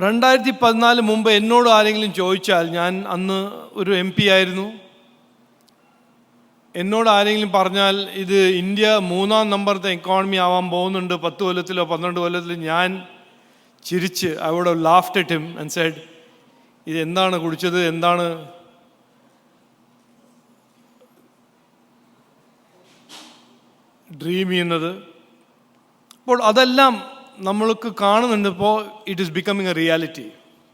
രണ്ടായിരത്തി പതിനാല് മുമ്പ് എന്നോട് ആരെങ്കിലും ചോദിച്ചാൽ ഞാൻ അന്ന് ഒരു എം പി ആയിരുന്നു. എന്നോട് ആരെങ്കിലും പറഞ്ഞാൽ ഇത് ഇന്ത്യ മൂന്നാം നമ്പറത്തെ എക്കോണമി ആവാൻ പോകുന്നുണ്ട്. പത്ത് കൊല്ലത്തിലോ പന്ത്രണ്ട് കൊല്ലത്തിലോ ഞാൻ ചിരിച്ച് അവിടെ ലാഫ്റ്റ് ഹിം ആൻഡ് സെഡ് ഇത് എന്താണ് കുടിച്ചത്? എന്താണ്? ഡ്രീം ചെയ്യുന്നത്. അപ്പോൾ അതെല്ലാം നമ്മൾക്ക് കാണുന്നുണ്ട് ഇപ്പോൾ it is becoming a reality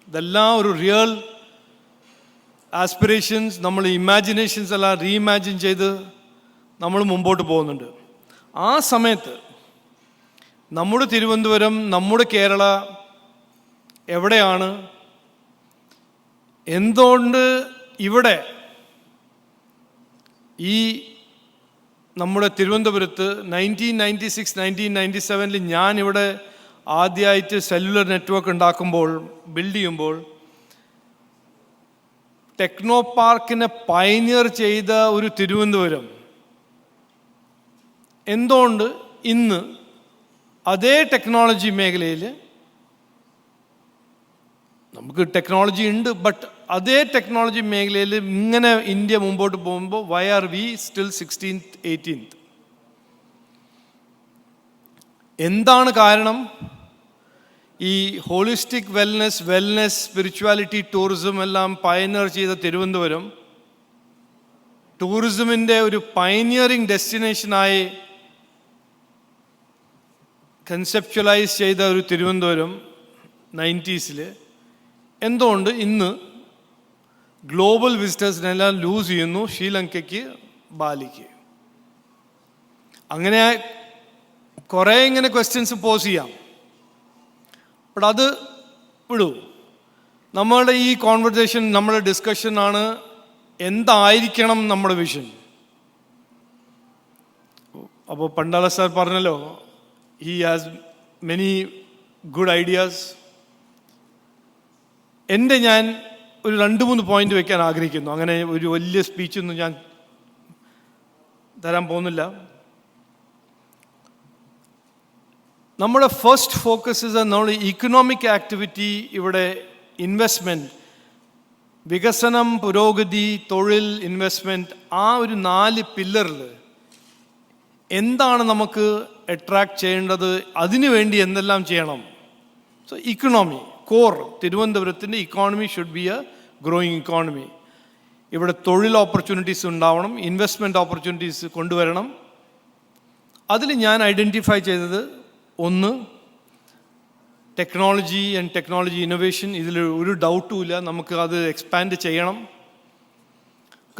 ഇതെല്ലാം ഒരു റിയൽ ആസ്പിറേഷൻസ് നമ്മൾ ഇമാജിനേഷൻസ് എല്ലാം റീഇമാജിൻ ചെയ്ത് നമ്മൾ മുമ്പോട്ട് പോകുന്നുണ്ട്. ആ സമയത്ത് നമ്മുടെ തിരുവനന്തപുരം നമ്മുടെ കേരള എവിടെയാണ്? എന്തുകൊണ്ട് ഇവിടെ ഈ നമ്മുടെ തിരുവനന്തപുരത്ത് nineteen ninety six nineteen ninety സെവനിൽ ഞാൻ ഇവിടെ ആദ്യമായിട്ട് സെല്ലുലർ നെറ്റ്വർക്ക് ഉണ്ടാക്കുമ്പോൾ ബിൽഡ് ചെയ്യുമ്പോൾ ടെക്നോ പാർക്കിനെ പൈനിയർ ചെയ്ത ഒരു തിരുവനന്തപുരം. എന്തുകൊണ്ട് ഇന്ന് അതേ ടെക്നോളജി മേഖലയിൽ നമുക്ക് ടെക്നോളജി ഉണ്ട് ബട്ട് അതേ ടെക്നോളജി മേഖലയിൽ ഇങ്ങനെ ഇന്ത്യ മുമ്പോട്ട് പോകുമ്പോൾ why are we still sixteenth eighteenth എന്താണ് കാരണം? ഈ holistic wellness wellness spirituality tourism എല്ലാം പയനിയർ ചെയ്ത തിരുവനന്തപുരം ടൂറിസമിന്റെ ഒരു പയനിയറിംഗ് ഡെസ്റ്റിനേഷനായി കൺസെപ്ച്വലൈസ് ചെയ്ത ഒരു തിരുവനന്തപുരം നയന്റീസിൽ എന്തുകൊണ്ട് ഇന്ന് ഗ്ലോബൽ വിസിറ്റേഴ്സിനെല്ലാം ലൂസ് ചെയ്യുന്നു? ശ്രീലങ്കയ്ക്ക് ബാലിക്ക്. അങ്ങനെ കുറേ ഇങ്ങനെ ക്വസ്റ്റ്യൻസ് പോസ് ചെയ്യാം. ബട്ട് അത് വിടൂ. നമ്മളുടെ ഈ കോൺവെർസേഷൻ നമ്മുടെ ഡിസ്കഷൻ ആണ് എന്തായിരിക്കണം നമ്മുടെ വിഷൻ അപ്പോൾ പണ്ടാല സാർ പറഞ്ഞല്ലോ he has many good ideas എന്റെ ഞാൻ ഒരു രണ്ട് മൂന്ന് പോയിന്റ് വെക്കാൻ ആഗ്രഹിക്കുന്നു. അങ്ങനെ ഒരു വലിയ സ്പീച്ചൊന്നും ഞാൻ തരാൻ പോകുന്നില്ല. നമ്മുടെ ഫസ്റ്റ് ഫോക്കസ് ഇസ് നമ്മൾ ഇക്കണോമിക് ആക്ടിവിറ്റി ഇവിടെ ഇൻവെസ്റ്റ്മെന്റ് വികസനം പുരോഗതി തൊഴിൽ ഇൻവെസ്റ്റ്മെന്റ് ആ ഒരു നാല് പില്ലറിൽ എന്താണ് നമുക്ക് അട്രാക്ട് ചെയ്യേണ്ടത് അതിനുവേണ്ടി എന്തെല്ലാം ചെയ്യണം? So economy core തിരുവനന്തപുരത്തിന്റെ economy should be a growing economy ഇവിടെ തൊഴിൽ ഓപ്പർച്യൂണിറ്റീസ് ഉണ്ടാവണം ഇൻവെസ്റ്റ്മെന്റ് ഓപ്പർച്യൂണിറ്റീസ് കൊണ്ടുവരണം. അതിൽ ഞാൻ ഐഡന്റിഫൈ ചെയ്തത് ഒന്ന് ടെക്നോളജി ആൻഡ് ടെക്നോളജി ഇന്നൊവേഷൻ ഇതിൽ ഒരു ഡൗട്ടും ഇല്ല. നമുക്ക് അത് എക്സ്പാൻഡ് ചെയ്യണം.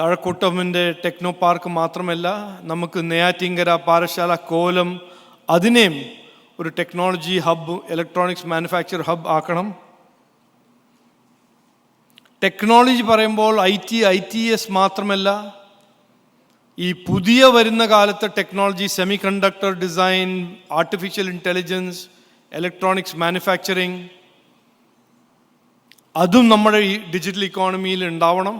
കഴക്കൂട്ടമിന്റെ ടെക്നോ പാർക്ക് മാത്രമല്ല നമുക്ക് നെയ്യാറ്റിങ്കര പാറശാല കോലം അതിനെയും ഒരു technology hub electronics manufacture hub ആക്കണം. ടെക്നോളജി പറയുമ്പോൾ I T I T S മാത്രമല്ല ഈ പുതിയ വരുന്ന കാലത്തെ technology semiconductor design artificial intelligence electronics manufacturing അതും നമ്മുടെ ഈ ഡിജിറ്റൽ ഇക്കോണമിയിൽ ഉണ്ടാവണം.